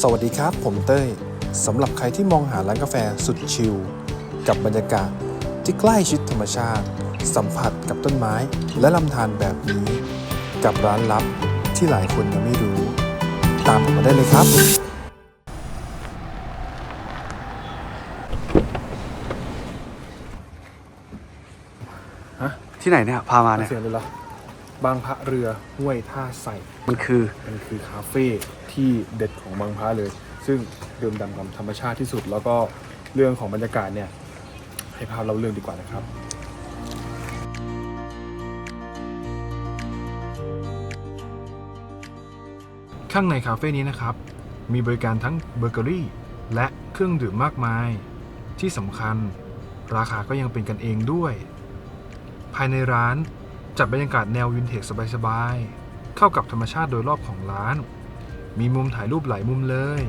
สวัสดีครับ ผมเต้ยสำหรับใครที่มองหาร้านกาแฟสุดชิล กับบรรยากาศที่ใกล้ชิดธรรมชาติ สัมผัสกับต้นไม้และลำธารแบบนี้ กับร้านลับที่หลายคนยังไม่รู้ ตามผมมาได้เลยครับ ที่ไหนเนี่ย พามาเนี่ย เสียงเลยเหรอ บางพระเรือห้วยท่าใสมันคือมันคือคาเฟ่ที่เด็ดของบางพระเลย ซึ่งดื่มด่ำกับธรรมชาติที่สุด แล้วก็เรื่องของบรรยากาศเนี่ยให้พาเราเรื่องดีกว่านะครับข้างในคาเฟ่นี้นะครับ มีบริการทั้งเบเกอรี่ และเครื่องดื่มมากมาย ที่สำคัญ ราคาก็ยังเป็นกันเองด้วย ภายในร้าน จัดบรรยากาศแนววินเทจสบายๆ เข้ากับธรรมชาติโดยรอบของร้าน มีมุมถ่ายรูปหลายมุมเลย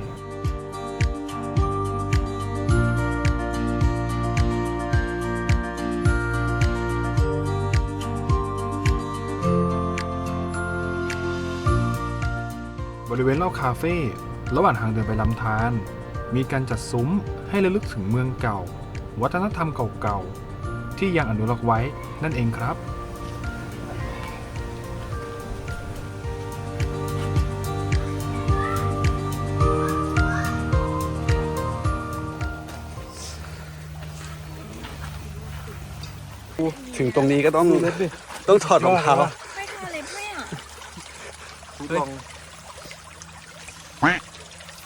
บริเวณรอบคาเฟ่ระหว่างทางเดินไปลำธารมีการจัดซุ้มให้ระลึกถึงเมืองเก่า วัฒนธรรมเก่าๆ ที่ยังอนุรักษ์ไว้นั่นเองครับ ถึงตรงนี้ก็ต้องต้องถอดรองเท้าไม่ทาเล็บให้อะทุกลอง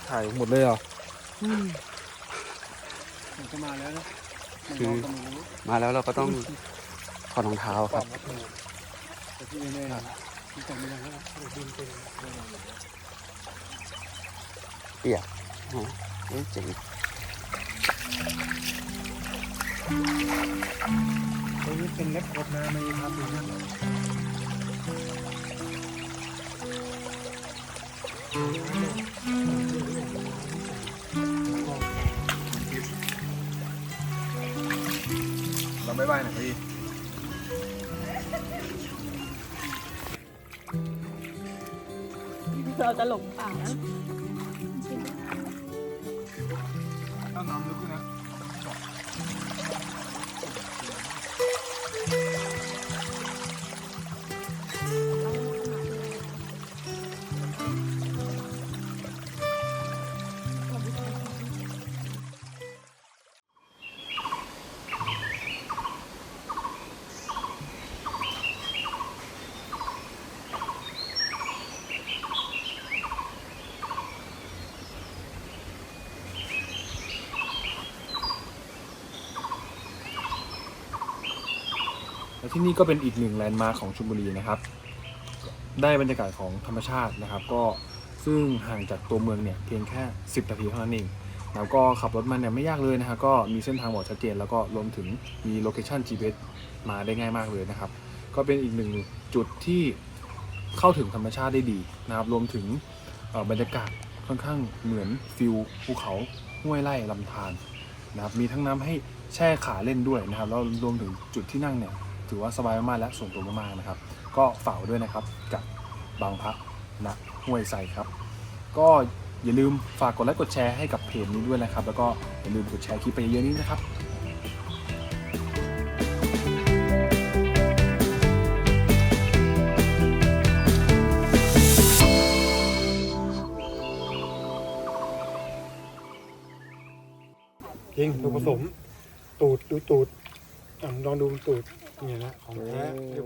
ถ่ายหมดเลยเหรอก็มาแล้วนะคือมาแล้วเราก็ต้องถอดรองเท้าครับแต่ที่แน่ๆนะที่จำไม่ได้แล้วนะบินเป็นเปียกอ๋อเอ้ยเจ๋ง ตรงนี้เป็นเล็บกดนะไม่ครับดูนะเราไม่ไหวหน่อยพี่เราจะหลงป่านะต้องน้ำลึกนะ และที่นี่ก็เป็นอีกหนึ่งแลนด์มาร์คของชลบุรีนะครับ ได้บรรยากาศของธรรมชาตินะครับ ก็ซึ่งห่างจากตัวเมืองเนี่ยเพียงแค่ 10นาทีเท่านั้นเองแล้วก็ขับรถมาเนี่ยไม่ยากเลยนะฮะก็มีเส้นทางบอกชัดเจน แล้วก็รวมถึงมีโลเคชั่น GPS มาได้ง่ายมากเลยนะครับ ก็เป็นอีกหนึ่งจุดที่เข้าถึงธรรมชาติได้ดีนะครับ รวมถึงบรรยากาศค่อนข้างเหมือนฟิลภูเขาห้วยไร่ลำธารนะครับ มีทั้งน้ำให้แช่ขาเล่นด้วยนะครับ แล้วรวมถึงจุดที่นั่งเนี่ย ถือว่าสบายมากๆและส่วนตัวมากๆนะครับ ก็ฝากด้วยนะครับกับบางพระนะห้วยไซครับ ก็อย่าลืมฝากกดไลค์กดแชร์ให้กับเพจนี้ด้วยนะครับ แล้วก็อย่าลืมกดแชร์คลิปไปเยอะๆนี้นะครับจริงตัวผสม ตูด ดูตูด ลองดูตูดเนี่ยนะของแท้เรีย